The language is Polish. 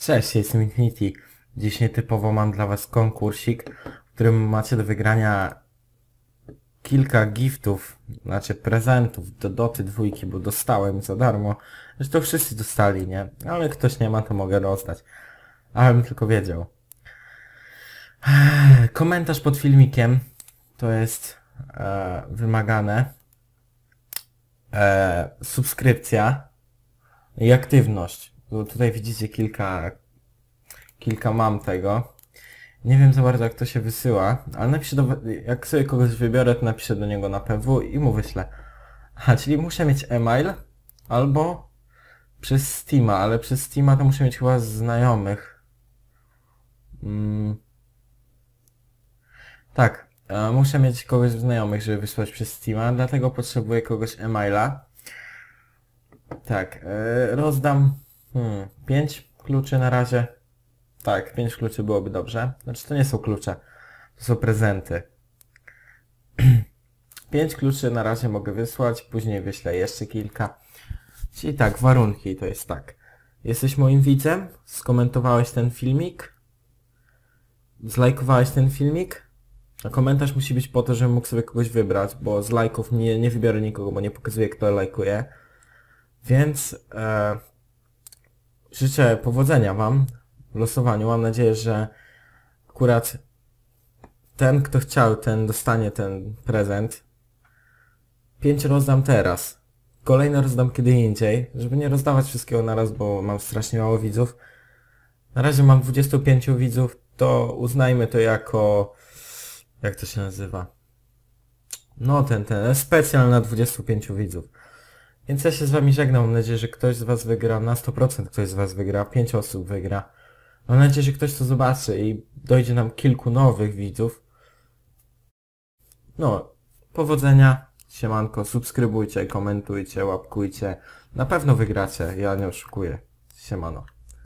Cześć, jestem Infinity. Dziś nietypowo mam dla was konkursik, w którym macie do wygrania kilka giftów, znaczy prezentów do Doty dwójki, bo dostałem za darmo. Zresztą wszyscy dostali, nie? Ale ktoś nie ma, to mogę rozdać. Abym tylko wiedział. Komentarz pod filmikiem to jest e, wymagane. E, subskrypcja i aktywność. Bo tutaj widzicie kilka, kilka mam tego. Nie wiem za bardzo jak to się wysyła, ale napiszę do, jak sobie kogoś wybiorę, to napiszę do niego na PW i mu wyślę. A, czyli muszę mieć e-mail albo przez Steama, ale przez Steama to muszę mieć chyba znajomych. Mm. Tak, e, muszę mieć kogoś znajomych, żeby wysłać przez Steama, dlatego potrzebuję kogoś e-maila. Tak, e, rozdam hmm, 5 kluczy na razie. Tak, 5 kluczy byłoby dobrze. Znaczy to nie są klucze, to są prezenty. 5 kluczy na razie mogę wysłać, później wyślę jeszcze kilka. Czyli tak, warunki to jest tak. Jesteś moim widzem, skomentowałeś ten filmik, zlajkowałeś ten filmik, a komentarz musi być po to, żebym mógł sobie kogoś wybrać, bo z lajków nie, nie wybiorę nikogo, bo nie pokazuję kto lajkuje. Więc e, życzę powodzenia Wam w losowaniu. Mam nadzieję, że akurat ten, kto chciał, ten dostanie ten prezent. Pięć rozdam teraz. Kolejne rozdam kiedy indziej, żeby nie rozdawać wszystkiego naraz, bo mam strasznie mało widzów. Na razie mam 25 widzów, to uznajmy to jako... Jak to się nazywa? No ten, ten, specjal na 25 widzów. Więc ja się z wami żegnam. Mam nadzieję, że ktoś z was wygra. Na 100% ktoś z was wygra. 5 osób wygra. Mam nadzieję, że ktoś to zobaczy i dojdzie nam kilku nowych widzów. No, powodzenia. Siemanko, subskrybujcie, komentujcie, łapkujcie. Na pewno wygracie. Ja nie oszukuję. Siemano.